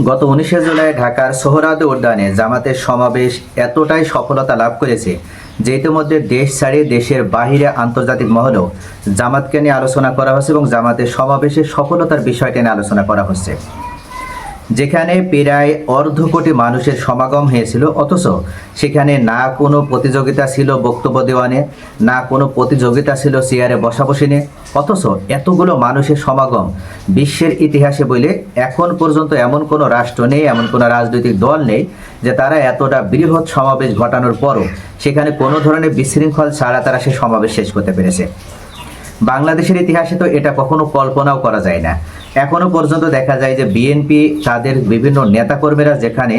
গত উনিশে জুলাই ঢাকার সোহরাদ উদ্যানে জামাতের সমাবেশ এতটাই সফলতা লাভ করেছে যে ইতিমধ্যে দেশ ছাড়িয়ে দেশের বাহিরে আন্তর্জাতিক মহলেও জামাতকে নিয়ে আলোচনা করা হচ্ছে এবং জামাতের সমাবেশের সফলতার বিষয়টি নিয়ে আলোচনা করা হচ্ছে। যেখানে প্রায় অর্ধ কোটি মানুষের সমাগম হয়েছিল, অথচ সেখানে না কোনো প্রতিযোগিতা ছিল বক্তব্য দেওয়ানে, না কোনো প্রতিযোগিতা ছিল চেয়ারে বসাবসি নিয়ে অথচ এতগুলো মানুষের সমাগম বিশ্বের ইতিহাসে বলে এখন পর্যন্ত এমন কোনো রাষ্ট্র নেই, এমন কোনো রাজনৈতিক দল নেই যে তারা এতটা বৃহৎ সমাবেশ ঘটানোর পরও সেখানে কোনো ধরনের বিশৃঙ্খল ছাড়া তারা সে সমাবেশ শেষ করতে পেরেছে। বাংলাদেশের ইতিহাসে তো এটা কখনো কল্পনাও করা যায় না। এখনও পর্যন্ত দেখা যায় যে বিএনপি তাদের বিভিন্ন নেতাকর্মীরা যেখানে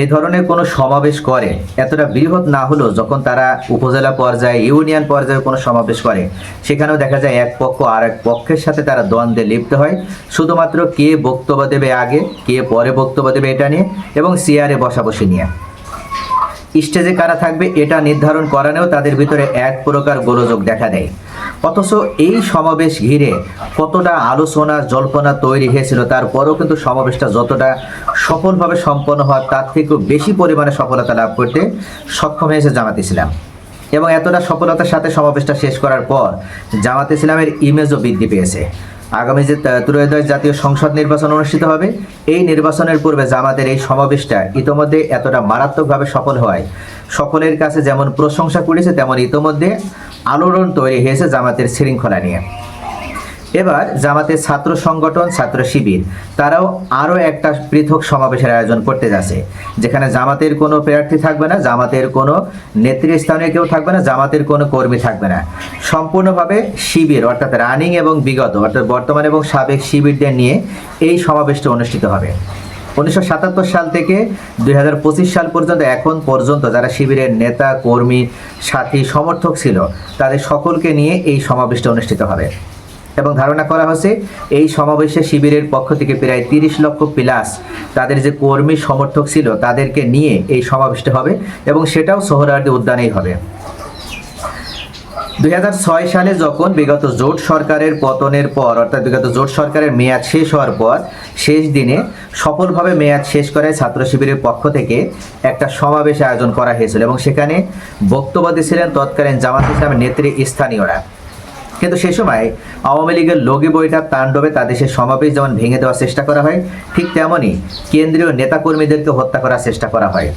এই ধরনের কোনো সমাবেশ করে, এতটা বৃহৎ না হলেও যখন তারা উপজেলা পর্যায়ে, ইউনিয়ন পর্যায়ে কোনো সমাবেশ করে, সেখানেও দেখা যায় এক পক্ষ আর এক পক্ষের সাথে তারা দ্বন্দ্বে লিপ্ত হয়। শুধুমাত্র কে বক্তব্য দেবে আগে, কে পরে বক্তব্য দেবে এটা নিয়ে, এবং চেয়ারে বসাবসি নিয়ে। স্টেজে কারা থাকবে এটা নির্ধারণ করানেও তাদের ভিতরে এক প্রকার গোলযোগ দেখা দেয়। অথচ এই সমাবেশ ঘিরে কতটা আলোচনা, জল্পনা তৈরি হয়েছিল, তারপরেও কিন্তু সমাবেশটা যতটা সফলভাবে সম্পন্ন হওয়ার, তার থেকেও বেশি পরিমাণে সফলতা লাভ করতে সক্ষম হয়েছে জামাত ইসলাম। এবং এতটা সফলতার সাথে সমাবেশটা শেষ করার পর জামাত ইসলামের ইমেজও বৃদ্ধি পেয়েছে। আগামী যে ত্রয়োদশ জাতীয় সংসদ নির্বাচন অনুষ্ঠিত হবে, এই নির্বাচনের পূর্বে জামাতের এই সমাবেশটা ইতোমধ্যে এতটা মারাত্মকভাবে সফল হয় সকলের কাছে যেমন প্রশংসা করেছে, তেমন ইতোমধ্যে আলোড়ন তৈরি হয়েছে জামাতের শৃঙ্খলা নিয়ে। এবার জামাতের ছাত্র সংগঠন, ছাত্র শিবির, তারাও আরও একটা পৃথক সমাবেশের আয়োজন করতে যাচ্ছে, যেখানে জামাতের কোনো প্রার্থী থাকবে না, জামাতের কোনো নেতৃস্থানীয় কেউ থাকবে না, জামাতের কোনো কর্মী থাকবে না। সম্পূর্ণভাবে শিবির, অর্থাৎ রানিং এবং বিগত, অর্থাৎ বর্তমান এবং সাবেক শিবিরদের নিয়ে এই সমাবেশটি অনুষ্ঠিত হবে। উনিশশো সাতাত্তর সাল থেকে দু হাজার পঁচিশ সাল পর্যন্ত, এখন পর্যন্ত যারা শিবিরের নেতা, কর্মী, সাথী, সমর্থক ছিল, তাদের সকলকে নিয়ে এই সমাবেশটি অনুষ্ঠিত হবে। এবং ধারণা করা হচ্ছে এই সমাবেশে শিবিরের পক্ষ থেকে প্রায় তিরিশ লক্ষ প্লাস তাদের যে কর্মী, সমর্থক ছিল, তাদেরকে নিয়ে এই সমাবেশটি হবে এবং সেটাও সোহরাওয়ার্দী উদ্যানেই হবে। দুই হাজার ছয় সালে যখন বিগত জোট সরকারের পতনের পর, অর্থাৎ বিগত জোট সরকারের মেয়াদ শেষ হওয়ার পর, শেষ দিনে সফলভাবে মেয়াদ শেষ করে ছাত্র শিবিরের পক্ষ থেকে একটা সমাবেশ আয়োজন করা হয়েছিল এবং সেখানে বক্তব্য দিয়েছিলেন তৎকালীন জামাত ইসলামের নেত্রী স্থানীয়রা। কিন্তু সে সময় আওয়ামী লীগের লগি বইটার তাণ্ডবে তাদের সে সমাবেশ যেমন ভেঙে দেওয়ার চেষ্টা করা হয়, ঠিক তেমনই কেন্দ্রীয় নেতাকর্মীদেরকে হত্যা করার চেষ্টা করা হয়।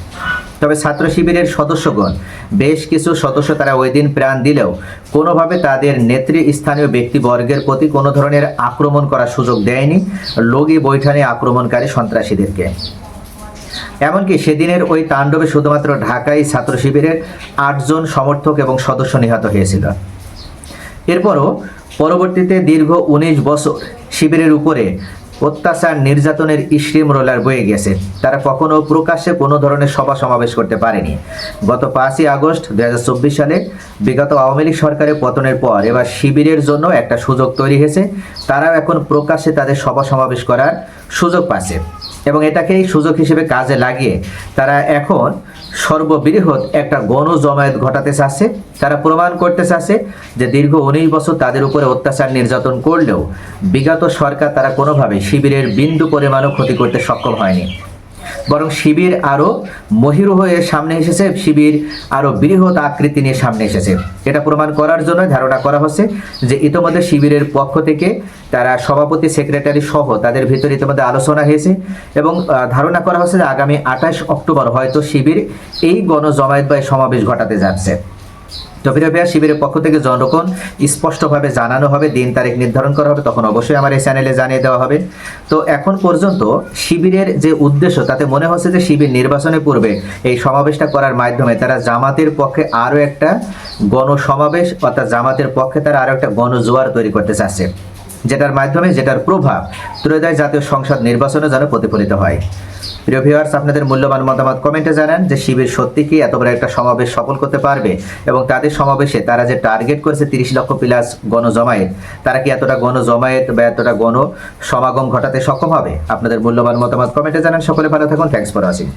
তবে ছাত্র শিবিরের সদস্যগণ, বেশ কিছু সদস্য তারা ওই দিন প্রাণ দিলেও কোনোভাবে তাদের নেত্রী স্থানীয় ব্যক্তিবর্গের প্রতি কোনো ধরনের আক্রমণ করার সুযোগ দেয়নি লগি বৈঠানে আক্রমণকারী সন্ত্রাসীদেরকে। এমনকি সেদিনের ওই তাণ্ডবে শুধুমাত্র ঢাকায় ছাত্র শিবিরের আটজন সমর্থক এবং সদস্য নিহত হয়েছিল। এরপরও পরবর্তীতে দীর্ঘ উনিশ বছর শিবিরের উপরে অত্যাচার নির্যাতনের ইসলিম রোলার বয়ে গেছে। তারা কখনো প্রকাশ্যে কোনো ধরনের সভা সমাবেশ করতে পারেনি। গত পাঁচই আগস্ট দুই হাজার চব্বিশ সালে বিগত আওয়ামী লীগ সরকারের পতনের পর এবার শিবিরের জন্য একটা সুযোগ তৈরি হয়েছে। তারাও এখন প্রকাশ্যে তাদের সভা সমাবেশ করার সুযোগ পাচ্ছে। এবং এটাকেই সুযোগ হিসেবে কাজে লাগিয়ে তারা এখন সর্ববৃহৎ একটা গণ জমায়েত ঘটাতে চাচ্ছে। তারা প্রমাণ করতে চাচ্ছে যে দীর্ঘ উনিশ বছর তাদের উপরে অত্যাচার নির্যাতন করলেও বিগত সরকার তারা কোনোভাবে শিবিরের বিন্দু পরিমাণও ক্ষতি করতে সক্ষম হয়নি। বরং শিবির আরও মহিরু হয়ে সামনে এসেছে, শিবির আরও বৃহৎ আকৃতি নিয়ে সামনে এসেছে। এটা প্রমাণ করার জন্য ধারণা করা হচ্ছে যে ইতোমধ্যে শিবিরের পক্ষ থেকে তারা সভাপতি, সেক্রেটারি সহ তাদের ভিতরে ইতিমধ্যে আলোচনা হয়েছে এবং ধারণা করা হচ্ছে যে আগামী আঠাশ অক্টোবর হয়তো শিবির এই গণজমায়েত বা সমাবেশ ঘটাতে যাচ্ছে। জফিরাবিয়া শিবিরের পক্ষ থেকে জনগণ স্পষ্টভাবে জানানো হবে, দিন তারিখ নির্ধারণ করা হবে, তখন অবশ্যই আমার এই চ্যানেলে জানিয়ে দেওয়া হবে। তো এখন পর্যন্ত শিবিরের যে উদ্দেশ্য, তাতে মনে হচ্ছে যে শিবির নির্বাচনের পূর্বে এই সমাবেশটা করার মাধ্যমে তারা জামাতের পক্ষে আরও একটা গণসমাবেশ, অর্থাৎ জামাতের পক্ষে তারা আরও একটা গণজোয়ার তৈরি করতে চাচ্ছে। যেটার মাধ্যমে যেটার প্রভাব ত্রয়োদশ জাতীয় সংসদ নির্বাচনে যেন প্রতিফলিত হয়। প্রিয় ভিউয়ার্স আপনাদের মূল্যবান মতামত কমেন্টে জানান যে শিবির সত্যি কি এত বড় একটা সমাবেশ সফল করতে পারবে এবং তাদের সমাবেশে তারা যে টার্গেট করেছে তিরিশ লক্ষ প্লাস গণজমায়েত, তারা কি এতটা গণজমায়েত বা এতটা গণ সমাগম ঘটাতে সক্ষম হবে? আপনাদের মূল্যবান মতামত কমেন্টে জানান। সকলে ভালো থাকুন। Thanks for watching